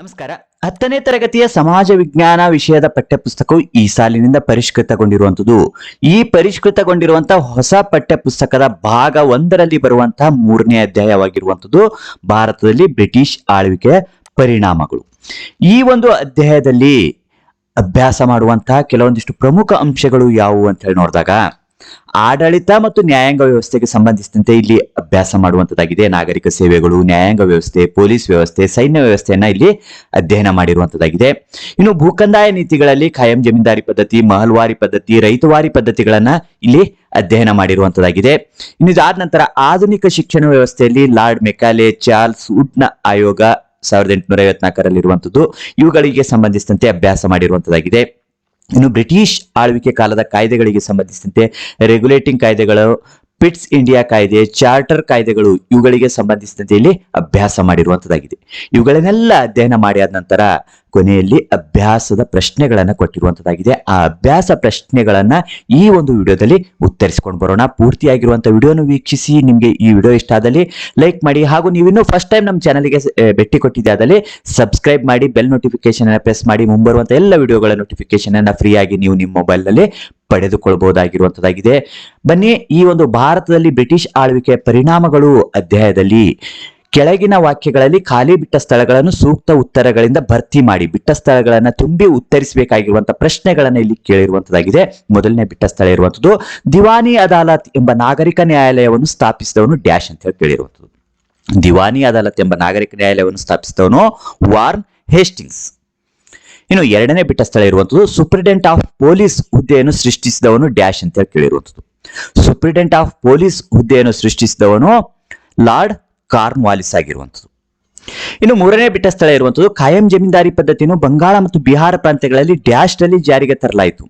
ನಮಸ್ಕಾರ. ಹತ್ತನೇ ತರಗತಿಯ ಸಮಾಜ ವಿಜ್ಞಾನ ವಿಷಯದ ಪಠ್ಯಪುಸ್ತಕವು ಈ ಸಾಲಿನಿಂದ ಪರಿಷ್ಕೃತಗೊಂಡಿರುವಂತದ್ದು ಈ ಪರಿಷ್ಕೃತಗೊಂಡಿರುವಂತಹ ಹೊಸ ಪಠ್ಯಪುಸ್ತಕದ ಭಾಗ ಒಂದರಲ್ಲಿ ಬರುವಂತಹ ಮೂರನೇ ಅಧ್ಯಾಯವಾಗಿರುವಂತದ್ದು ಭಾರತದಲ್ಲಿ ಬ್ರಿಟಿಷ್ ಆಳ್ವಿಕೆಯ ಪರಿಣಾಮಗಳು. ಈ ಒಂದು ಅಧ್ಯಾಯದಲ್ಲಿ ಅಭ್ಯಾಸ ಮಾಡುವಂತಹ ಕೆಲವೊಂದಿಷ್ಟು ಪ್ರಮುಖ ಅಂಶಗಳು ಯಾವುವು ಅಂತ ಹೇಳಿ ನೋಡಿದಾಗ ಆಡಳಿತ ಮತ್ತು ನ್ಯಾಯಾಂಗ ವ್ಯವಸ್ಥೆಗೆ ಸಂಬಂಧಿಸಿದಂತೆ ಇಲ್ಲಿ ಅಭ್ಯಾಸ ಮಾಡುವಂತದ್ದಾಗಿದೆ. ನಾಗರಿಕ ಸೇವೆಗಳು, ನ್ಯಾಯಾಂಗ ವ್ಯವಸ್ಥೆ, ಪೊಲೀಸ್ ವ್ಯವಸ್ಥೆ, ಸೈನ್ಯ ವ್ಯವಸ್ಥೆಯನ್ನ ಇಲ್ಲಿ ಅಧ್ಯಯನ ಮಾಡಿರುವಂತದ್ದಾಗಿದೆ. ಇನ್ನು ಭೂಕಂದಾಯ ನೀತಿಗಳಲ್ಲಿ ಖಾಯಂ ಜಮೀನ್ದಾರಿ ಪದ್ಧತಿ, ಮಹಲ್ವಾರಿ ಪದ್ಧತಿ, ರೈತವಾರಿ ಪದ್ಧತಿಗಳನ್ನ ಇಲ್ಲಿ ಅಧ್ಯಯನ ಮಾಡಿರುವಂತದ್ದಾಗಿದೆ. ಇನ್ನು ಇದಾದ ನಂತರ ಆಧುನಿಕ ಶಿಕ್ಷಣ ವ್ಯವಸ್ಥೆಯಲ್ಲಿ ಲಾರ್ಡ್ ಮೆಕಾಲೆ ಚಾರ್ಲ್ಸ್ ವುಡ್ನ ಆಯೋಗ ಸಾವಿರದ ಎಂಟುನೂರ ಐವತ್ನಾಲ್ಕರಲ್ಲಿರುವಂತದ್ದು, ಇವುಗಳಿಗೆ ಸಂಬಂಧಿಸಿದಂತೆ ಅಭ್ಯಾಸ ಮಾಡಿರುವಂತದ್ದಾಗಿದೆ. ಇನ್ನು ಬ್ರಿಟಿಷ್ ಆಳ್ವಿಕೆ ಕಾಲದ ಕಾಯ್ದೆಗಳಿಗೆ ಸಂಬಂಧಿಸಿದಂತೆ ರೆಗ್ಯುಲೇಟಿಂಗ್ ಕಾಯ್ದೆಗಳು ಪಿಟ್ಸ್ ಇಂಡಿಯಾ ಕಾಯ್ದೆ ಚಾರ್ಟರ್ ಕಾಯ್ದೆಗಳು ಇವುಗಳಿಗೆ ಸಂಬಂಧಿಸಿದಂತೆ ಇಲ್ಲಿ ಅಭ್ಯಾಸ ಮಾಡಿರುವಂತದ್ದಾಗಿದೆ. ಇವುಗಳನ್ನೆಲ್ಲ ಅಧ್ಯಯನ ಮಾಡಿ ಆದ ನಂತರ ಕೊನೆಯಲ್ಲಿ ಅಭ್ಯಾಸದ ಪ್ರಶ್ನೆಗಳನ್ನು ಕೊಟ್ಟಿರುವಂಥದ್ದಾಗಿದೆ ಆ ಅಭ್ಯಾಸ ಪ್ರಶ್ನೆಗಳನ್ನು ಈ ಒಂದು ವಿಡಿಯೋದಲ್ಲಿ ಉತ್ತರಿಸಿಕೊಂಡು ಬರೋಣ. ಪೂರ್ತಿಯಾಗಿರುವಂಥ ವಿಡಿಯೋನು ವೀಕ್ಷಿಸಿ. ನಿಮಗೆ ಈ ವಿಡಿಯೋ ಇಷ್ಟ ಆದಲ್ಲಿ ಲೈಕ್ ಮಾಡಿ. ಹಾಗೂ ನೀವಿನ್ನೂ ಫಸ್ಟ್ ಟೈಮ್ ನಮ್ಮ ಚಾನಲ್ಗೆ ಭೇಟಿ ಕೊಟ್ಟಿದ್ದೆ ಆದಲ್ಲಿ ಸಬ್ಸ್ಕ್ರೈಬ್ ಮಾಡಿ ಬೆಲ್ ನೋಟಿಫಿಕೇಶನ್ ಅನ್ನು ಪ್ರೆಸ್ ಮಾಡಿ. ಮುಂಬರುವಂಥ ಎಲ್ಲ ವಿಡಿಯೋಗಳ ನೋಟಿಫಿಕೇಶನ್ ಅನ್ನು ಫ್ರೀ ಆಗಿ ನೀವು ನಿಮ್ಮ ಮೊಬೈಲ್ನಲ್ಲಿ ಪಡೆದುಕೊಳ್ಳಬಹುದಾಗಿರುವಂತದ್ದಾಗಿದೆ ಬನ್ನಿ, ಈ ಒಂದು ಭಾರತದಲ್ಲಿ ಬ್ರಿಟಿಷ್ ಆಳ್ವಿಕೆಯ ಪರಿಣಾಮಗಳು ಅಧ್ಯಾಯದಲ್ಲಿ ಕೆಳಗಿನ ವಾಕ್ಯಗಳಲ್ಲಿ ಖಾಲಿ ಬಿಟ್ಟ ಸ್ಥಳಗಳನ್ನು ಸೂಕ್ತ ಉತ್ತರಗಳಿಂದ ಭರ್ತಿ ಮಾಡಿ, ಬಿಟ್ಟ ಸ್ಥಳಗಳನ್ನು ತುಂಬಿ ಉತ್ತರಿಸಬೇಕಾಗಿರುವಂತಹ ಪ್ರಶ್ನೆಗಳನ್ನು ಇಲ್ಲಿ ಕೇಳಿರುವಂತದ್ದಾಗಿದೆ ಮೊದಲನೇ ಬಿಟ್ಟ ಸ್ಥಳ ಇರುವಂತದ್ದು ದಿವಾನಿ ಅದಾಲತ್ ಎಂಬ ನಾಗರಿಕ ನ್ಯಾಯಾಲಯವನ್ನು ಸ್ಥಾಪಿಸಿದವನು ಡ್ಯಾಶ್ ಅಂತ ಹೇಳಿ ಕೇಳಿರುವಂತದ್ದು. ದಿವಾನಿ ಅದಾಲತ್ ಎಂಬ ನಾಗರಿಕ ನ್ಯಾಯಾಲಯವನ್ನು ಸ್ಥಾಪಿಸಿದವನು ವಾರ್ನ್ ಹೇಸ್ಟಿಂಗ್ಸ್. ಇನ್ನು ಎರಡನೇ ಬಿಟ್ಟ ಸ್ಥಳ ಇರುವಂತದ್ದು ಸುಪ್ರಿಡೆಂಟ್ ಆಫ್ ಪೊಲೀಸ್ ಹುದ್ದೆಯನ್ನು ಸೃಷ್ಟಿಸಿದವನು ಡ್ಯಾಶ್ ಅಂತ ಹೇಳಿ ಕೇಳಿರುವಂತದ್ದು. ಸುಪ್ರಿಡೆಂಟ್ ಆಫ್ ಪೊಲೀಸ್ ಹುದ್ದೆಯನ್ನು ಸೃಷ್ಟಿಸಿದವನು ಲಾರ್ಡ್ ಕಾರ್ನ್ ಆಗಿರುವಂಥದ್ದು. ಇನ್ನು ಮೂರನೇ ಬಿಟ್ಟ ಸ್ಥಳ ಇರುವಂತದ್ದು ಕಾಯಂ ಜಮೀನ್ದಾರಿ ಪದ್ಧತಿಯನ್ನು ಬಂಗಾಳ ಮತ್ತು ಬಿಹಾರ ಪ್ರಾಂತ್ಯಗಳಲ್ಲಿ ಡ್ಯಾಶ್ನಲ್ಲಿ ಜಾರಿಗೆ ತರಲಾಯಿತು.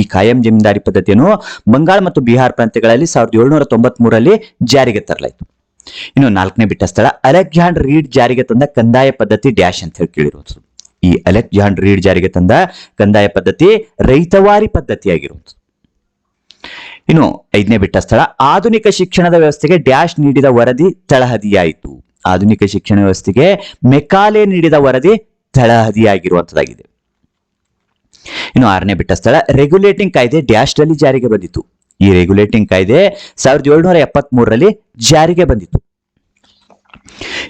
ಈ ಕಾಯಂ ಜಮೀನ್ದಾರಿ ಪದ್ಧತಿಯನ್ನು ಬಂಗಾಳ ಮತ್ತು ಬಿಹಾರ ಪ್ರಾಂತ್ಯಗಳಲ್ಲಿ ಸಾವಿರದ ಏಳುನೂರ ತೊಂಬತ್ ಮೂರಲ್ಲಿ ಜಾರಿಗೆ ತರಲಾಯಿತು. ಇನ್ನು ನಾಲ್ಕನೇ ಬಿಟ್ಟ ಸ್ಥಳ ಅಲೆಕ್ಸಾಂಡರ್ ರೀಡ್ ಜಾರಿಗೆ ತಂದ ಕಂದಾಯ ಪದ್ಧತಿ ಡ್ಯಾಶ್ ಅಂತ ಹೇಳಿ ಕೇಳಿರುವಂಥದ್ದು. ಈ ಅಲೆಕ್ಸಾಂಡರ್ ರೀಡ್ ಜಾರಿಗೆ ತಂದ ಕಂದಾಯ ಪದ್ಧತಿ ರೈತವಾರಿ ಪದ್ಧತಿಯಾಗಿರುವಂಥದ್ದು. ಇನ್ನು ಐದನೇ ಬಿಟ್ಟ ಸ್ಥಳ, ಆಧುನಿಕ ಶಿಕ್ಷಣದ ವ್ಯವಸ್ಥೆಗೆ ಡ್ಯಾಶ್ ನೀಡಿದ ವರದಿ ತಳಹದಿಯಾಯಿತು. ಆಧುನಿಕ ಶಿಕ್ಷಣ ವ್ಯವಸ್ಥೆಗೆ ಮೆಕಾಲೆ ನೀಡಿದ ವರದಿ ತಳಹದಿಯಾಗಿರುವಂತದ್ದಾಗಿದೆ ಇನ್ನು ಆರನೇ ಬಿಟ್ಟ ಸ್ಥಳ ರೆಗ್ಯುಲೇಟಿಂಗ್ ಕಾಯ್ದೆ ಡ್ಯಾಶ್ನಲ್ಲಿ ಜಾರಿಗೆ ಬಂದಿತು. ಈ ರೆಗ್ಯುಲೇಟಿಂಗ್ ಕಾಯ್ದೆ ಸಾವಿರದ ಏಳುನೂರ ಎಪ್ಪತ್ತ್ ಮೂರರಲ್ಲಿ ಜಾರಿಗೆ ಬಂದಿತು.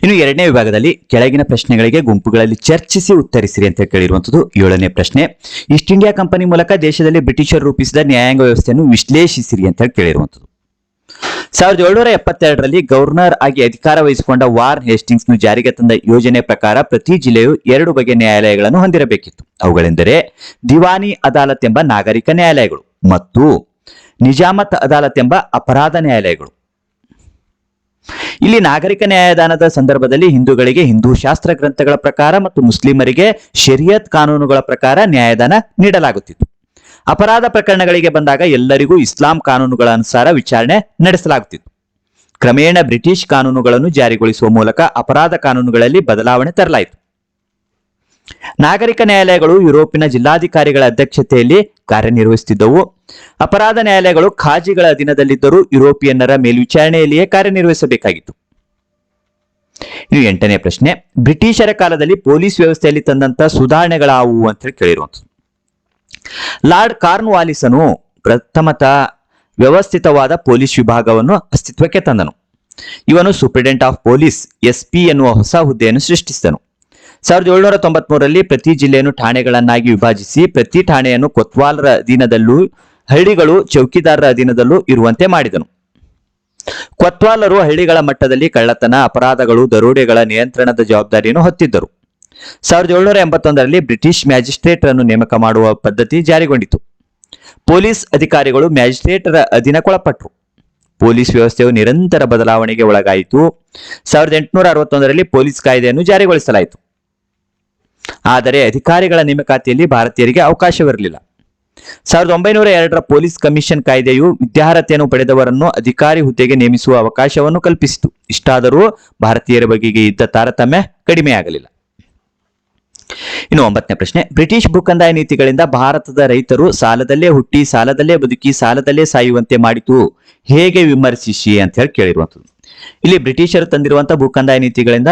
ಇನ್ನು ಎರಡನೇ ವಿಭಾಗದಲ್ಲಿ ಕೆಳಗಿನ ಪ್ರಶ್ನೆಗಳಿಗೆ ಗುಂಪುಗಳಲ್ಲಿ ಚರ್ಚಿಸಿ ಉತ್ತರಿಸಿರಿ ಅಂತ ಕೇಳಿರುವಂತದ್ದು ಏಳನೇ ಪ್ರಶ್ನೆ. ಈಸ್ಟ್ ಇಂಡಿಯಾ ಕಂಪನಿ ಮೂಲಕ ದೇಶದಲ್ಲಿ ಬ್ರಿಟಿಷರು ರೂಪಿಸಿದ ನ್ಯಾಯಾಂಗ ವ್ಯವಸ್ಥೆಯನ್ನು ವಿಶ್ಲೇಷಿಸಿರಿ ಅಂತ ಕೇಳಿರುವಂತದ್ದು ಸಾವಿರದ ಏಳುನೂರ ಎಪ್ಪತ್ತೆರಡರಲ್ಲಿ ಗವರ್ನರ್ ಆಗಿ ಅಧಿಕಾರ ವಹಿಸಿಕೊಂಡ ವಾರ್ ಹೇಸ್ಟಿಂಗ್ಸ್ ಜಾರಿಗೆ ತಂದ ಯೋಜನೆ ಪ್ರಕಾರ ಪ್ರತಿ ಜಿಲ್ಲೆಯು ಎರಡು ಬಗೆಯ ನ್ಯಾಯಾಲಯಗಳನ್ನು ಹೊಂದಿರಬೇಕಿತ್ತು. ಅವುಗಳೆಂದರೆ ದಿವಾನಿ ಅದಾಲತ್ ಎಂಬ ನಾಗರಿಕ ನ್ಯಾಯಾಲಯಗಳು ಮತ್ತು ನಿಜಾಮತ್ ಅದಾಲತ್ ಎಂಬ ಅಪರಾಧ ನ್ಯಾಯಾಲಯಗಳು. ಇಲ್ಲಿ ನಾಗರಿಕ ನ್ಯಾಯದಾನದ ಸಂದರ್ಭದಲ್ಲಿ ಹಿಂದೂಗಳಿಗೆ ಹಿಂದೂ ಶಾಸ್ತ್ರ ಗ್ರಂಥಗಳ ಪ್ರಕಾರ ಮತ್ತು ಮುಸ್ಲಿಮರಿಗೆ ಶರಿಯತ್ ಕಾನೂನುಗಳ ಪ್ರಕಾರ ನ್ಯಾಯದಾನ ನೀಡಲಾಗುತ್ತಿತ್ತು. ಅಪರಾಧ ಪ್ರಕರಣಗಳಿಗೆ ಬಂದಾಗ ಎಲ್ಲರಿಗೂ ಇಸ್ಲಾಂ ಕಾನೂನುಗಳ ಅನುಸಾರ ವಿಚಾರಣೆ ನಡೆಸಲಾಗುತ್ತಿತ್ತು. ಕ್ರಮೇಣ ಬ್ರಿಟಿಷ್ ಕಾನೂನುಗಳನ್ನು ಜಾರಿಗೊಳಿಸುವ ಮೂಲಕ ಅಪರಾಧ ಕಾನೂನುಗಳಲ್ಲಿ ಬದಲಾವಣೆ ತರಲಾಯಿತು. ನಾಗರಿಕ ನ್ಯಾಯಾಲಯಗಳು ಯುರೋಪಿನ ಜಿಲ್ಲಾಧಿಕಾರಿಗಳ ಅಧ್ಯಕ್ಷತೆಯಲ್ಲಿ ಕಾರ್ಯನಿರ್ವಹಿಸುತ್ತಿದ್ದವು. ಅಪರಾಧ ನ್ಯಾಯಾಲಯಗಳು ಖಾಜಿಗಳ ಅಧೀನದಲ್ಲಿದ್ದರೂ ಯುರೋಪಿಯನ್ನರ ಮೇಲ್ವಿಚಾರಣೆಯಲ್ಲಿಯೇ ಕಾರ್ಯನಿರ್ವಹಿಸಬೇಕಾಗಿತ್ತು. ಇನ್ನು ಎಂಟನೇ ಪ್ರಶ್ನೆ, ಬ್ರಿಟಿಷರ ಕಾಲದಲ್ಲಿ ಪೊಲೀಸ್ ವ್ಯವಸ್ಥೆಯಲ್ಲಿ ತಂದಂತ ಸುಧಾರಣೆಗಳಾವು ಅಂತ ಹೇಳಿ ಕೇಳಿರುವಂತ ಲಾರ್ಡ್ ವಾಲಿಸನು ಪ್ರಥಮತ ವ್ಯವಸ್ಥಿತವಾದ ಪೊಲೀಸ್ ವಿಭಾಗವನ್ನು ಅಸ್ತಿತ್ವಕ್ಕೆ ತಂದನು. ಇವನು superintendent of police, S P ಎನ್ನುವ ಹೊಸ ಹುದ್ದೆಯನ್ನು ಸೃಷ್ಟಿಸಿದನು. ಸಾವಿರದ ಏಳುನೂರ ತೊಂಬತ್ಮೂರರಲ್ಲಿ ಪ್ರತಿ ಜಿಲ್ಲೆಯನ್ನು ಠಾಣೆಗಳನ್ನಾಗಿ ವಿಭಜಿಸಿ ಪ್ರತಿ ಠಾಣೆಯನ್ನು ಕೊತ್ವಾಲರ ಅಧೀನದಲ್ಲೂ ಹಳ್ಳಿಗಳು ಚೌಕಿದಾರರ ಅಧೀನದಲ್ಲೂ ಇರುವಂತೆ ಮಾಡಿದನು. ಕೊತ್ವಾಲರು ಹಳ್ಳಿಗಳ ಮಟ್ಟದಲ್ಲಿ ಕಳ್ಳತನ, ಅಪರಾಧಗಳು, ದರೋಡೆಗಳ ನಿಯಂತ್ರಣದ ಜವಾಬ್ದಾರಿಯನ್ನು ಹೊತ್ತಿದ್ದರು. ಸಾವಿರದ ಏಳುನೂರ ಎಂಬತ್ತೊಂದರಲ್ಲಿ ಬ್ರಿಟಿಷ್ ಮ್ಯಾಜಿಸ್ಟ್ರೇಟ್ ಅನ್ನು ನೇಮಕ ಮಾಡುವ ಪದ್ಧತಿ ಜಾರಿಗೊಂಡಿತು. ಪೊಲೀಸ್ ಅಧಿಕಾರಿಗಳು ಮ್ಯಾಜಿಸ್ಟ್ರೇಟರ ಅಧೀನಕ್ಕೊಳಪಟ್ಟರು ಪೊಲೀಸ್ ವ್ಯವಸ್ಥೆಯು ನಿರಂತರ ಬದಲಾವಣೆಗೆ ಒಳಗಾಯಿತು. ಸಾವಿರದ ಎಂಟುನೂರ ಅರವತ್ತೊಂದರಲ್ಲಿ ಪೊಲೀಸ್ ಕಾಯ್ದೆಯನ್ನು ಜಾರಿಗೊಳಿಸಲಾಯಿತು. ಆದರೆ ಅಧಿಕಾರಿಗಳ ನೇಮಕಾತಿಯಲ್ಲಿ ಭಾರತೀಯರಿಗೆ ಅವಕಾಶವಿರಲಿಲ್ಲ. ಸಾವಿರದ ಒಂಬೈನೂರ ಎರಡರ ಪೊಲೀಸ್ ಕಮಿಷನ್ ಕಾಯ್ದೆಯು ವಿದ್ಯಾರ್ಹತೆಯನ್ನು ಪಡೆದವರನ್ನು ಅಧಿಕಾರಿ ಹುದ್ದೆಗೆ ನೇಮಿಸುವ ಅವಕಾಶವನ್ನು ಕಲ್ಪಿಸಿತು. ಇಷ್ಟಾದರೂ ಭಾರತೀಯರ ಬಗೆಗೆ ಇದ್ದ ತಾರತಮ್ಯ ಕಡಿಮೆಯಾಗಲಿಲ್ಲ. ಇನ್ನು ಒಂಬತ್ತನೇ ಪ್ರಶ್ನೆ. ಬ್ರಿಟಿಷ್ ಭೂಕಂದಾಯ ನೀತಿಗಳಿಂದ ಭಾರತದ ರೈತರು ಸಾಲದಲ್ಲೇ ಹುಟ್ಟಿ, ಸಾಲದಲ್ಲೇ ಬದುಕಿ, ಸಾಲದಲ್ಲೇ ಸಾಯುವಂತೆ ಮಾಡಿತು. ಹೇಗೆ ವಿಮರ್ಶಿಸಿ ಅಂತ ಹೇಳಿ ಕೇಳಿರುವಂಥದ್ದು. ಇಲ್ಲಿ ಬ್ರಿಟಿಷರು ತಂದಿರುವಂತಹ ಭೂಕಂದಾಯ ನೀತಿಗಳಿಂದ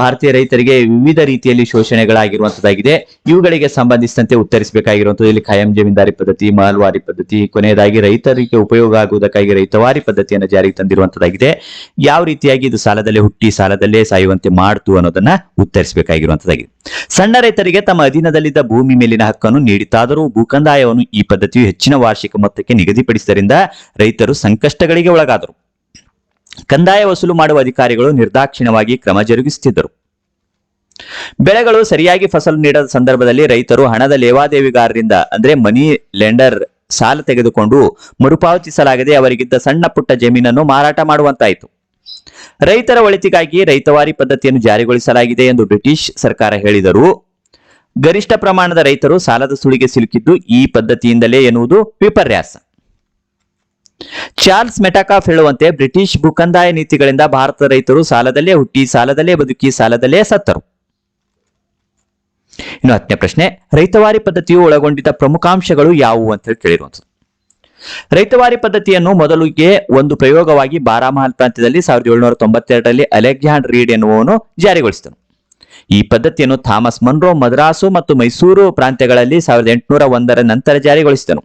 ಭಾರತೀಯ ರೈತರಿಗೆ ವಿವಿಧ ರೀತಿಯಲ್ಲಿ ಶೋಷಣೆಗಳಾಗಿರುವಂತದ್ದಾಗಿದೆ. ಇವುಗಳಿಗೆ ಸಂಬಂಧಿಸಿದಂತೆ ಉತ್ತರಿಸಬೇಕಾಗಿರುವಂತದ್ದು, ಇಲ್ಲಿ ಖಾಯಂ ಜಮೀನ್ದಾರಿ ಪದ್ಧತಿ, ಮಾಲ್ವಾರಿ ಪದ್ಧತಿ, ಕೊನೆಯದಾಗಿ ರೈತರಿಗೆ ಉಪಯೋಗ ಆಗುವುದಕ್ಕಾಗಿ ರೈತವಾರಿ ಪದ್ಧತಿಯನ್ನು ಜಾರಿಗೆ ತಂದಿರುವಂತದ್ದಾಗಿದೆ. ಯಾವ ರೀತಿಯಾಗಿ ಇದು ಸಾಲದಲ್ಲೇ ಹುಟ್ಟಿ, ಸಾಲದಲ್ಲೇ ಸಾಯುವಂತೆ ಮಾಡ್ತು ಅನ್ನೋದನ್ನ ಉತ್ತರಿಸಬೇಕಾಗಿರುವಂತದ್ದಾಗಿದೆ. ಸಣ್ಣ ರೈತರಿಗೆ ತಮ್ಮ ಅಧೀನದಲ್ಲಿದ್ದ ಭೂಮಿ ಮೇಲಿನ ಹಕ್ಕನ್ನು ನೀಡಿತಾದರೂ ಭೂಕಂದಾಯವನ್ನು ಈ ಪದ್ಧತಿಯು ಹೆಚ್ಚಿನ ವಾರ್ಷಿಕ ಮೊತ್ತಕ್ಕೆ ನಿಗದಿಪಡಿಸಿದ್ದರಿಂದ ರೈತರು ಸಂಕಷ್ಟಗಳಿಗೆ ಒಳಗಾದರು. ಕಂದಾಯ ವಸೂಲು ಮಾಡುವ ಅಧಿಕಾರಿಗಳು ನಿರ್ದಾಕ್ಷಿಣ್ಯವಾಗಿ ಕ್ರಮ ಜರುಗಿಸುತ್ತಿದ್ದರು. ಬೆಳೆಗಳು ಸರಿಯಾಗಿ ಫಸಲು ನೀಡದ ಸಂದರ್ಭದಲ್ಲಿ ರೈತರು ಹಣದ ಲೇವಾದೇವಿಗಾರರಿಂದ, ಅಂದ್ರೆ ಮನಿ ಲೆಂಡರ್ ಸಾಲ ತೆಗೆದುಕೊಂಡು ಮರುಪಾವತಿಸಲಾಗದೆ ಅವರಿಗಿದ್ದ ಸಣ್ಣ ಪುಟ್ಟ ಜಮೀನನ್ನು ಮಾರಾಟ ಮಾಡುವಂತಾಯಿತು. ರೈತರ ಒಳಿತಿಗಾಗಿ ರೈತವಾರಿ ಪದ್ಧತಿಯನ್ನು ಜಾರಿಗೊಳಿಸಲಾಗಿದೆ ಎಂದು ಬ್ರಿಟಿಷ್ ಸರ್ಕಾರ ಹೇಳಿದರು, ಗರಿಷ್ಠ ಪ್ರಮಾಣದ ರೈತರು ಸಾಲದ ಸುಳಿಗೆ ಸಿಲುಕಿದ್ದು ಈ ಪದ್ಧತಿಯಿಂದಲೇ ಎನ್ನುವುದು ವಿಪರ್ಯಾಸ. ಚಾರ್ಲ್ಸ್ ಮೆಟಾಕಾಫ್ ಹೇಳುವಂತೆ ಬ್ರಿಟಿಷ್ ಭೂಕಂದಾಯ ನೀತಿಗಳಿಂದ ಭಾರತದ ರೈತರು ಸಾಲದಲ್ಲೇ ಹುಟ್ಟಿ, ಸಾಲದಲ್ಲೇ ಬದುಕಿ, ಸಾಲದಲ್ಲೇ ಸತ್ತರು. ಇನ್ನು ಹತ್ತನೇ ಪ್ರಶ್ನೆ, ರೈತವಾರಿ ಪದ್ಧತಿಯು ಒಳಗೊಂಡಿದ್ದ ಪ್ರಮುಖಾಂಶಗಳು ಯಾವುವು ಅಂತ ಹೇಳಿ ಕೇಳಿರುವಂಥದ್ದು. ರೈತವಾರಿ ಪದ್ಧತಿಯನ್ನು ಮೊದಲಿಗೆ ಒಂದು ಪ್ರಯೋಗವಾಗಿ ಬಾರಾಮಹಲ್ ಪ್ರಾಂತ್ಯದಲ್ಲಿ ಸಾವಿರದ ಏಳುನೂರ ತೊಂಬತ್ತೆರಡರಲ್ಲಿ ಅಲೆಕ್ಸಾಂಡರ್ ರೀಡ್ ಎನ್ನುವನು ಜಾರಿಗೊಳಿಸಿದನು. ಈ ಪದ್ಧತಿಯನ್ನು ಥಾಮಸ್ ಮನ್ರೋ, ಮದ್ರಾಸು ಮತ್ತು ಮೈಸೂರು ಪ್ರಾಂತ್ಯಗಳಲ್ಲಿ ಸಾವಿರದ ಎಂಟುನೂರ ಒಂದರ ನಂತರ ಜಾರಿಗೊಳಿಸಿದನು.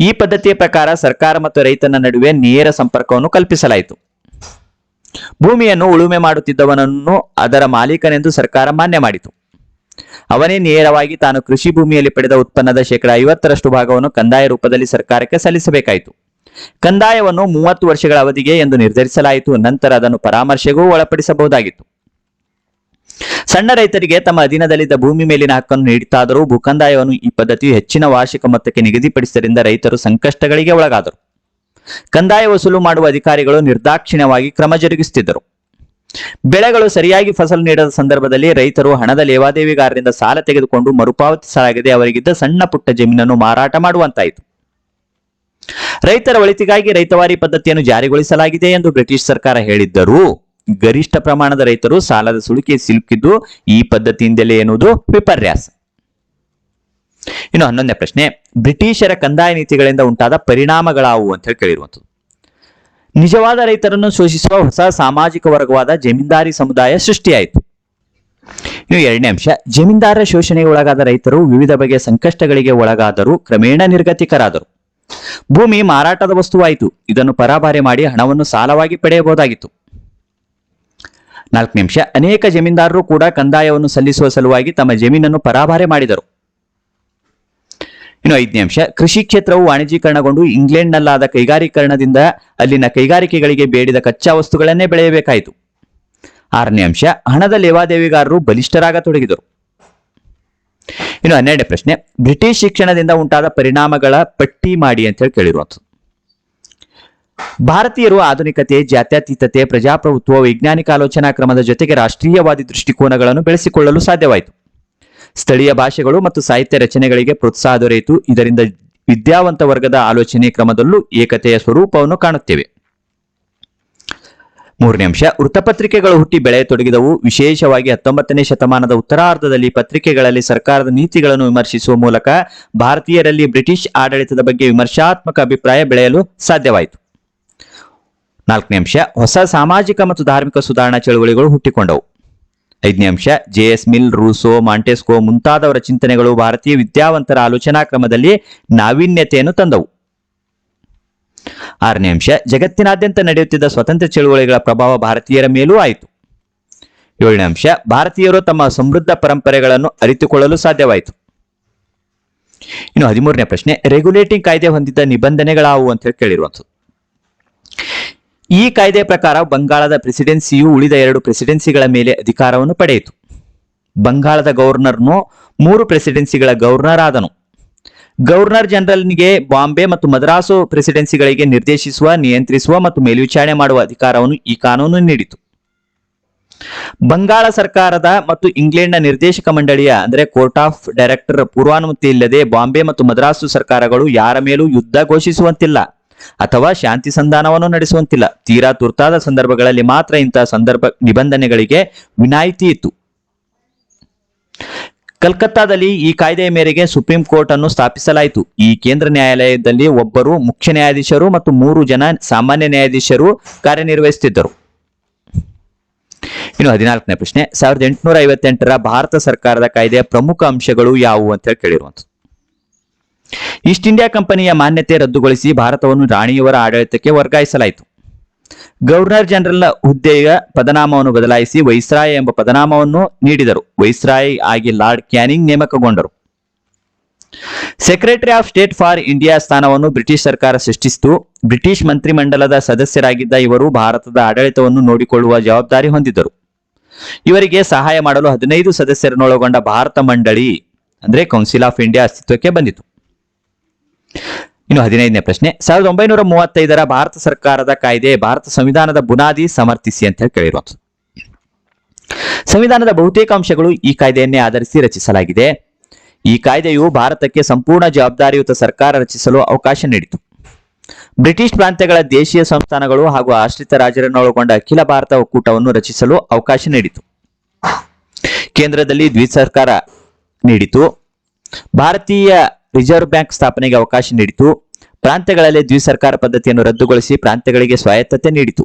ಈ ಪದ್ಧತಿಯ ಪ್ರಕಾರ ಸರ್ಕಾರ ಮತ್ತು ರೈತನ ನಡುವೆ ನೇರ ಸಂಪರ್ಕವನ್ನು ಕಲ್ಪಿಸಲಾಯಿತು. ಭೂಮಿಯನ್ನು ಉಳುಮೆ ಮಾಡುತ್ತಿದ್ದವನನ್ನು ಅದರ ಮಾಲೀಕನೆಂದು ಸರ್ಕಾರ ಮಾನ್ಯ ಮಾಡಿತು. ಅವನೇ ನೇರವಾಗಿ ತಾನು ಕೃಷಿ ಭೂಮಿಯಲ್ಲಿ ಪಡೆದ ಉತ್ಪನ್ನದ ಶೇಕಡ ಐವತ್ತರಷ್ಟು ಭಾಗವನ್ನು ಕಂದಾಯ ರೂಪದಲ್ಲಿ ಸರ್ಕಾರಕ್ಕೆ ಸಲ್ಲಿಸಬೇಕಾಯಿತು. ಕಂದಾಯವನ್ನು ಮೂವತ್ತು ವರ್ಷಗಳ ಅವಧಿಗೆ ಎಂದು ನಿರ್ಧರಿಸಲಾಯಿತು. ನಂತರ ಅದನ್ನು ಪರಾಮರ್ಶೆಗೂ ಒಳಪಡಿಸಬಹುದಾಗಿತ್ತು. ಸಣ್ಣ ರೈತರಿಗೆ ತಮ್ಮ ಅಧೀನದಲ್ಲಿದ್ದ ಭೂಮಿ ಮೇಲಿನ ಹಕ್ಕನ್ನು ನೀಡಿತಾದರೂ ಭೂಕಂದಾಯವನ್ನು ಈ ಪದ್ಧತಿಯು ಹೆಚ್ಚಿನ ವಾರ್ಷಿಕ ಮೊತ್ತಕ್ಕೆ ನಿಗದಿಪಡಿಸಿದ್ದರಿಂದ ರೈತರು ಸಂಕಷ್ಟಗಳಿಗೆ ಒಳಗಾದರು. ಕಂದಾಯ ವಸೂಲು ಮಾಡುವ ಅಧಿಕಾರಿಗಳು ನಿರ್ದಾಕ್ಷಿಣ್ಯವಾಗಿ ಕ್ರಮ ಜರುಗಿಸುತ್ತಿದ್ದರು. ಬೆಳೆಗಳು ಸರಿಯಾಗಿ ಫಸಲು ನೀಡದ ಸಂದರ್ಭದಲ್ಲಿ ರೈತರು ಹಣದ ಲೇವಾದೇವಿಗಾರರಿಂದ ಸಾಲ ತೆಗೆದುಕೊಂಡು ಮರುಪಾವತಿಸಲಾಗದೆ ಅವರಿಗಿದ್ದ ಸಣ್ಣ ಪುಟ್ಟ ಜಮೀನನ್ನು ಮಾರಾಟ ಮಾಡುವಂತಾಯಿತು. ರೈತರ ಒಳಿತಿಗಾಗಿ ರೈತವಾರಿ ಪದ್ಧತಿಯನ್ನು ಜಾರಿಗೊಳಿಸಲಾಗಿದೆ ಎಂದು ಬ್ರಿಟಿಷ್ ಸರ್ಕಾರ ಹೇಳಿದ್ದರೂ ಗರಿಷ್ಠ ಪ್ರಮಾಣದ ರೈತರು ಸಾಲದ ಸುಳಿಕೆ ಸಿಲುಕಿದ್ದು ಈ ಪದ್ಧತಿಯಿಂದಲೇ ಎನ್ನುವುದು ವಿಪರ್ಯಾಸ. ಇನ್ನು ಹನ್ನೊಂದನೇ ಪ್ರಶ್ನೆ, ಬ್ರಿಟಿಷರ ಕಂದಾಯ ನೀತಿಗಳಿಂದ ಉಂಟಾದ ಪರಿಣಾಮಗಳಾವು ಅಂತ ಹೇಳಿ ಕೇಳಿರುವಂಥದ್ದು. ನಿಜವಾದ ರೈತರನ್ನು ಶೋಷಿಸುವ ಹೊಸ ಸಾಮಾಜಿಕ ವರ್ಗವಾದ ಜಮೀನ್ದಾರಿ ಸಮುದಾಯ ಸೃಷ್ಟಿಯಾಯಿತು. ಇನ್ನು ಎರಡನೇ ಅಂಶ, ಜಮೀನ್ದಾರರ ಶೋಷಣೆಗೆ ಒಳಗಾದ ರೈತರು ವಿವಿಧ ಬಗೆಯ ಸಂಕಷ್ಟಗಳಿಗೆ ಒಳಗಾದರೂ ಕ್ರಮೇಣ ನಿರ್ಗತಿಕರಾದರು. ಭೂಮಿ ಮಾರಾಟದ ವಸ್ತುವಾಯಿತು. ಇದನ್ನು ಪರಾಭಾರೆ ಮಾಡಿ ಹಣವನ್ನು ಸಾಲವಾಗಿ ಪಡೆಯಬಹುದಾಗಿತ್ತು. ನಾಲ್ಕನೇ ನಿಮಿಷ. ಅನೇಕ ಜಮೀನ್ದಾರರು ಕೂಡ ಕಂದಾಯವನ್ನು ಸಲ್ಲಿಸುವ ಸಲುವಾಗಿ ತಮ್ಮ ಜಮೀನನ್ನು ಪರಾಭಾರೆ ಮಾಡಿದರು. ಇನ್ನು ಐದನೇ ಅಂಶ. ಕೃಷಿ ಕ್ಷೇತ್ರವು ವಾಣಿಜ್ಯೀಕರಣಗೊಂಡು ಇಂಗ್ಲೆಂಡ್ನಲ್ಲಾದ ಕೈಗಾರೀಕರಣದಿಂದ ಅಲ್ಲಿನ ಕೈಗಾರಿಕೆಗಳಿಗೆ ಬೇಡಿದ ಕಚ್ಚಾ ವಸ್ತುಗಳನ್ನೇ ಬೆಳೆಯಬೇಕಾಯಿತು. ಆರನೇ ಅಂಶ. ಹಣದ ಲೇವಾದೇವಿಗಾರರು ಬಲಿಷ್ಠರಾಗತೊಡಗಿದರು ಇನ್ನು ಹನ್ನೆರಡನೇ ಪ್ರಶ್ನೆ. ಬ್ರಿಟಿಷ್ ಶಿಕ್ಷಣದಿಂದ ಉಂಟಾದ ಪರಿಣಾಮಗಳ ಪಟ್ಟಿ ಮಾಡಿ ಅಂತ ಹೇಳಿ ಕೇಳಿರುವಂಥದ್ದು. ಭಾರತೀಯರು ಆಧುನಿಕತೆ, ಜಾತ್ಯತೀತತೆ, ಪ್ರಜಾಪ್ರಭುತ್ವ, ವೈಜ್ಞಾನಿಕ ಆಲೋಚನಾ ಕ್ರಮದ ಜೊತೆಗೆ ರಾಷ್ಟ್ರೀಯವಾದಿ ದೃಷ್ಟಿಕೋನಗಳನ್ನು ಬೆಳೆಸಿಕೊಳ್ಳಲು ಸಾಧ್ಯವಾಯಿತು. ಸ್ಥಳೀಯ ಭಾಷೆಗಳು ಮತ್ತು ಸಾಹಿತ್ಯ ರಚನೆಗಳಿಗೆ ಪ್ರೋತ್ಸಾಹ ದೊರೆಯಿತು. ಇದರಿಂದ ವಿದ್ಯಾವಂತ ವರ್ಗದ ಆಲೋಚನೆ ಕ್ರಮದಲ್ಲೂ ಏಕತೆಯ ಸ್ವರೂಪವನ್ನು ಕಾಣುತ್ತೇವೆ. ಮೂರನೇ ಅಂಶ, ವೃತ್ತಪತ್ರಿಕೆಗಳು ಹುಟ್ಟಿ ಬೆಳೆಯತೊಡಗಿದವು ವಿಶೇಷವಾಗಿ ಹತ್ತೊಂಬತ್ತನೇ ಶತಮಾನದ ಉತ್ತರಾರ್ಧದಲ್ಲಿ ಪತ್ರಿಕೆಗಳಲ್ಲಿ ಸರ್ಕಾರದ ನೀತಿಗಳನ್ನು ವಿಮರ್ಶಿಸುವ ಮೂಲಕ ಭಾರತೀಯರಲ್ಲಿ ಬ್ರಿಟಿಷ್ ಆಡಳಿತದ ಬಗ್ಗೆ ವಿಮರ್ಶಾತ್ಮಕ ಅಭಿಪ್ರಾಯ ಬೆಳೆಯಲು ಸಾಧ್ಯವಾಯಿತು. ನಾಲ್ಕನೇ ಅಂಶ, ಹೊಸ ಸಾಮಾಜಿಕ ಮತ್ತು ಧಾರ್ಮಿಕ ಸುಧಾರಣಾ ಚಳುವಳಿಗಳು ಹುಟ್ಟಿಕೊಂಡವು. ಐದನೇ ಅಂಶ, J S Mill, Rousseau, Montesquieu ಮುಂತಾದವರ ಚಿಂತನೆಗಳು ಭಾರತೀಯ ವಿದ್ಯಾವಂತರ ಆಲೋಚನಾ ಕ್ರಮದಲ್ಲಿ ನಾವೀನ್ಯತೆಯನ್ನು ತಂದವು. ಆರನೇ ಅಂಶ, ಜಗತ್ತಿನಾದ್ಯಂತ ನಡೆಯುತ್ತಿದ್ದ ಸ್ವತಂತ್ರ ಚಳುವಳಿಗಳ ಪ್ರಭಾವ ಭಾರತೀಯರ ಮೇಲೂ ಆಯಿತು. ಏಳನೇ ಅಂಶ, ಭಾರತೀಯರು ತಮ್ಮ ಸಮೃದ್ಧ ಪರಂಪರೆಗಳನ್ನು ಅರಿತುಕೊಳ್ಳಲು ಸಾಧ್ಯವಾಯಿತು. ಇನ್ನು ಹದಿಮೂರನೇ ಪ್ರಶ್ನೆ ರೆಗ್ಯುಲೇಟಿಂಗ್ ಕಾಯ್ದೆ ಹೊಂದಿದ್ದ ನಿಬಂಧನೆಗಳಾವು ಅಂತ ಹೇಳಿ ಕೇಳಿರುವಂಥದ್ದು. ಈ ಕಾಯ್ದೆ ಪ್ರಕಾರ ಬಂಗಾಳದ ಪ್ರೆಸಿಡೆನ್ಸಿಯು ಉಳಿದ ಎರಡು ಪ್ರೆಸಿಡೆನ್ಸಿಗಳ ಮೇಲೆ ಅಧಿಕಾರವನ್ನು ಪಡೆಯಿತು. ಬಂಗಾಳದ ಗವರ್ನರ್ನು ಮೂರು ಪ್ರೆಸಿಡೆನ್ಸಿಗಳ ಗವರ್ನರ್ ಆದನು ಗವರ್ನರ್ ಜನರಲ್ನಿಗೆ ಬಾಂಬೆ ಮತ್ತು ಮದ್ರಾಸು ಪ್ರೆಸಿಡೆನ್ಸಿಗಳಿಗೆ ನಿರ್ದೇಶಿಸುವ, ನಿಯಂತ್ರಿಸುವ ಮತ್ತು ಮೇಲ್ವಿಚಾರಣೆ ಮಾಡುವ ಅಧಿಕಾರವನ್ನು ಈ ಕಾನೂನು ನೀಡಿತು. ಬಂಗಾಳ ಸರ್ಕಾರದ ಮತ್ತು ಇಂಗ್ಲೆಂಡ್ನ ನಿರ್ದೇಶಕ ಮಂಡಳಿಯ, ಅಂದರೆ ಕೋರ್ಟ್ ಆಫ್ ಡೈರೆಕ್ಟರ್ ಪೂರ್ವಾನುಮತಿ ಇಲ್ಲದೆ ಬಾಂಬೆ ಮತ್ತು ಮದ್ರಾಸು ಸರ್ಕಾರಗಳು ಯಾರ ಮೇಲೂ ಯುದ್ಧ ಘೋಷಿಸುವಂತಿಲ್ಲ. ಅಥವಾ ಶಾಂತಿ ಸಂಧಾನವನ್ನು ನಡೆಸುವಂತಿಲ್ಲ. ತೀರಾ ತುರ್ತಾದ ಸಂದರ್ಭಗಳಲ್ಲಿ ಮಾತ್ರ ಇಂತಹ ಸಂದರ್ಭ ನಿಬಂಧನೆಗಳಿಗೆ ವಿನಾಯಿತಿ ಇತ್ತು. ಕಲ್ಕತ್ತಾದಲ್ಲಿ ಈ ಕಾಯ್ದೆಯ ಮೇರೆಗೆ ಸುಪ್ರೀಂ ಕೋರ್ಟ್ ಅನ್ನು ಸ್ಥಾಪಿಸಲಾಯಿತು. ಈ ಕೇಂದ್ರ ನ್ಯಾಯಾಲಯದಲ್ಲಿ ಒಬ್ಬರು ಮುಖ್ಯ ನ್ಯಾಯಾಧೀಶರು ಮತ್ತು ಮೂರು ಜನ ಸಾಮಾನ್ಯ ನ್ಯಾಯಾಧೀಶರು ಕಾರ್ಯನಿರ್ವಹಿಸುತ್ತಿದ್ದರು. ಇನ್ನು ಹದಿನಾಲ್ಕನೇ ಪ್ರಶ್ನೆ, ಸಾವಿರದ ಎಂಟುನೂರ ಐವತ್ತೆಂಟರ ಭಾರತ ಸರ್ಕಾರದ ಕಾಯ್ದೆಯ ಪ್ರಮುಖ ಅಂಶಗಳು ಯಾವುವು ಅಂತ ಹೇಳಿ ಕೇಳಿರುವಂಥದ್ದು. ಈಸ್ಟ್ ಇಂಡಿಯಾ ಕಂಪನಿಯ ಮಾನ್ಯತೆ ರದ್ದುಗೊಳಿಸಿ ಭಾರತವನ್ನು ರಾಣಿಯವರ ಆಡಳಿತಕ್ಕೆ ವರ್ಗಾಯಿಸಲಾಯಿತು. ಗವರ್ನರ್ ಜನರಲ್ನ ಹುದ್ದೆಯ ಪದನಾಮವನ್ನು ಬದಲಾಯಿಸಿ ವೈಸ್ರಾಯ್ ಎಂಬ ಪದನಾಮವನ್ನು ನೀಡಿದರು. ವೈಸ್ರಾಯ್ ಆಗಿ lord Canning ನೇಮಕಗೊಂಡರು. Secretary of state for India ಸ್ಥಾನವನ್ನು ಬ್ರಿಟಿಷ್ ಸರ್ಕಾರ ಸೃಷ್ಟಿಸಿತು. ಬ್ರಿಟಿಷ್ ಮಂತ್ರಿಮಂಡಲದ ಸದಸ್ಯರಾಗಿದ್ದ ಇವರು ಭಾರತದ ಆಡಳಿತವನ್ನು ನೋಡಿಕೊಳ್ಳುವ ಜವಾಬ್ದಾರಿ ಹೊಂದಿದ್ದರು. ಇವರಿಗೆ ಸಹಾಯ ಮಾಡಲು ಹದಿನೈದು ಸದಸ್ಯರನ್ನೊಳಗೊಂಡ ಭಾರತ ಮಂಡಳಿ, ಅಂದ್ರೆ ಕೌನ್ಸಿಲ್ ಆಫ್ ಇಂಡಿಯಾ ಅಸ್ತಿತ್ವಕ್ಕೆ ಬಂದಿತು. ಇನ್ನು ಹದಿನೈದನೇ ಪ್ರಶ್ನೆ, ಸಾವಿರದ ಒಂಬೈನೂರ ಮೂವತ್ತೈದರ ಭಾರತ ಸರ್ಕಾರದ ಕಾಯ್ದೆ ಭಾರತ ಸಂವಿಧಾನದ ಬುನಾದಿ ಸಮರ್ಥಿಸಿ ಅಂತ ಹೇಳಿ ಕೇಳಿರುವಂಥದ್ದು. ಸಂವಿಧಾನದ ಬಹುತೇಕ ಅಂಶಗಳು ಈ ಕಾಯ್ದೆಯನ್ನೇ ಆಧರಿಸಿ ರಚಿಸಲಾಗಿದೆ. ಈ ಕಾಯ್ದೆಯು ಭಾರತಕ್ಕೆ ಸಂಪೂರ್ಣ ಜವಾಬ್ದಾರಿಯುತ ಸರ್ಕಾರ ರಚಿಸಲು ಅವಕಾಶ ನೀಡಿತು. ಬ್ರಿಟಿಷ್ ಪ್ರಾಂತ್ಯಗಳ ದೇಶೀಯ ಸಂಸ್ಥಾನಗಳು ಹಾಗೂ ಆಶ್ರಿತ ರಾಜರನ್ನೊಳಗೊಂಡ ಅಖಿಲ ಭಾರತ ಒಕ್ಕೂಟವನ್ನು ರಚಿಸಲು ಅವಕಾಶ ನೀಡಿತು. ಕೇಂದ್ರದಲ್ಲಿ ದ್ವಿಸರ್ಕಾರ ನೀಡಿತು. ಭಾರತೀಯ ರಿಸರ್ವ್ ಬ್ಯಾಂಕ್ ಸ್ಥಾಪನೆಗೆ ಅವಕಾಶ ನೀಡಿತು. ಪ್ರಾಂತ್ಯಗಳಲ್ಲಿ ದ್ವಿಸರ್ಕಾರ ಪದ್ಧತಿಯನ್ನು ರದ್ದುಗೊಳಿಸಿ ಪ್ರಾಂತ್ಯಗಳಿಗೆ ಸ್ವಾಯತ್ತತೆ ನೀಡಿತು.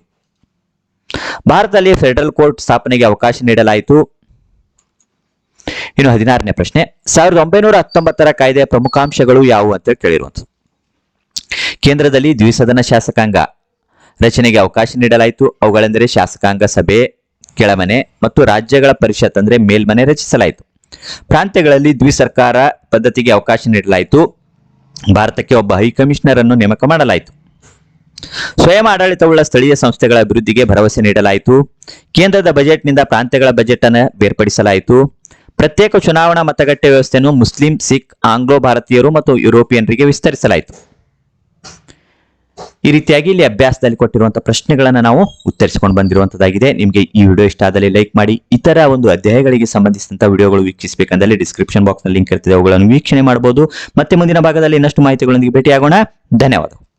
ಭಾರತದಲ್ಲಿ ಫೆಡರಲ್ ಕೋರ್ಟ್ ಸ್ಥಾಪನೆಗೆ ಅವಕಾಶ ನೀಡಲಾಯಿತು. ಇನ್ನು ಹದಿನಾರನೇ ಪ್ರಶ್ನೆ. ಸಾವಿರದ ಒಂಬೈನೂರ ಹತ್ತೊಂಬತ್ತರ ಕಾಯ್ದೆಯ ಪ್ರಮುಖಾಂಶಗಳು ಯಾವುವು ಅಂತ ಕೇಳಿರುವಂಥದ್ದು. ಕೇಂದ್ರದಲ್ಲಿ ದ್ವಿಸದನ ಶಾಸಕಾಂಗ ರಚನೆಗೆ ಅವಕಾಶ ನೀಡಲಾಯಿತು. ಅವುಗಳೆಂದರೆ ಶಾಸಕಾಂಗ ಸಭೆ, ಕೆಳಮನೆ ಮತ್ತು ರಾಜ್ಯಗಳ ಪರಿಷತ್, ಅಂದರೆ ಮೇಲ್ಮನೆ ರಚಿಸಲಾಯಿತು. ಪ್ರಾಂತ್ಯಗಳಲ್ಲಿ ದ್ವಿಸರ್ಕಾರ ಪದ್ಧತಿಗೆ ಅವಕಾಶ ನೀಡಲಾಯಿತು. ಭಾರತಕ್ಕೆ ಒಬ್ಬ ಹೈಕಮಿಷನರ್ ಅನ್ನು ನೇಮಕ ಮಾಡಲಾಯಿತು. ಸ್ವಯಂ ಆಡಳಿತವುಳ್ಳ ಸ್ಥಳೀಯ ಸಂಸ್ಥೆಗಳ ಅಭಿವೃದ್ಧಿಗೆ ಭರವಸೆ ನೀಡಲಾಯಿತು. ಕೇಂದ್ರದ ಬಜೆಟ್ನಿಂದ ಪ್ರಾಂತ್ಯಗಳ ಬಜೆಟ್ ಅನ್ನು ಬೇರ್ಪಡಿಸಲಾಯಿತು. ಪ್ರತ್ಯೇಕ ಚುನಾವಣಾ ಮತಗಟ್ಟೆ ವ್ಯವಸ್ಥೆಯನ್ನು ಮುಸ್ಲಿಂ, ಸಿಖ್, ಆಂಗ್ಲೋ ಭಾರತೀಯರು ಮತ್ತು ಯುರೋಪಿಯನ್ರಿಗೆ ವಿಸ್ತರಿಸಲಾಯಿತು. ಈ ರೀತಿಯಾಗಿ ಇಲ್ಲಿ ಅಭ್ಯಾಸದಲ್ಲಿ ಕೊಟ್ಟಿರುವಂತಹ ಪ್ರಶ್ನೆಗಳನ್ನ ನಾವು ಉತ್ತರಿಸಿಕೊಂಡು ಬಂದಿರುವಂತದ್ದಾಗಿದೆ. ನಿಮಗೆ ಈ ವಿಡಿಯೋ ಇಷ್ಟ ಆದಲ್ಲಿ ಲೈಕ್ ಮಾಡಿ, ಇತರ ಒಂದು ಅಧ್ಯಾಯಗಳಿಗೆ ಸಂಬಂಧಿಸಿದಂತಹ ವಿಡಿಯೋಗಳು ವೀಕ್ಷಿಸಬೇಕಂದಲ್ಲಿ ಡಿಸ್ಕ್ರಿಪ್ಷನ್ ಬಾಕ್ಸ್ನಲ್ಲಿ ಲಿಂಕ್ ಇರ್ತದೆ. ಅವುಗಳನ್ನು ವೀಕ್ಷಣೆ ಮಾಡಬಹುದು ಮತ್ತೆ ಮುಂದಿನ ಭಾಗದಲ್ಲಿ ಇನ್ನಷ್ಟು ಮಾಹಿತಿಗಳೊಂದಿಗೆ ಭೇಟಿಯಾಗೋಣ. ಧನ್ಯವಾದಗಳು.